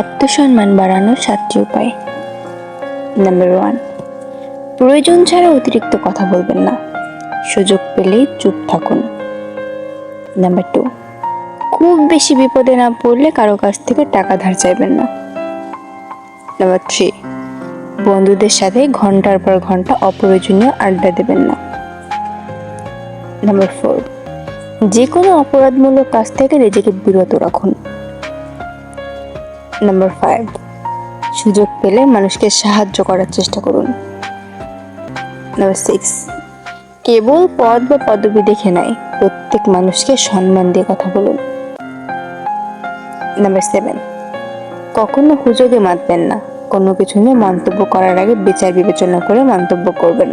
আত্মসম্মান বাড়ানোর সাতটি উপায়। নাম্বার ওয়ান প্রয়োজন ছাড়া অতিরিক্ত কথা বলবেন না। সুযোগ পেলেই চুপ থাকুন। নাম্বার টু খুব বেশি বিপদে না পড়লে কারও কাছ থেকে টাকা ধার চাইবেন না। নাম্বার থ্রি বন্ধুদের সাথে ঘণ্টার পর ঘণ্টা অপ্রয়োজনীয় আড্ডা দেবেন না। নাম্বার ফোর যে কোনো অপরাধমূলক কাজ থেকে নিজেকে বিরত রাখুন। নাম্বার ফাইভ সুযোগ পেলে মানুষকে সাহায্য করার চেষ্টা করুন। নাম্বার সিক্স কেবল পদ বা পদবি দেখে নয়, প্রত্যেক মানুষকে সম্মান দিয়ে কথা বলুন। নাম্বার সেভেন কখনো হুজোগে মাতবেন না, কোনো কিছু নিয়ে মন্তব্য করার আগে বিচার বিবেচনা করে মন্তব্য করবেন।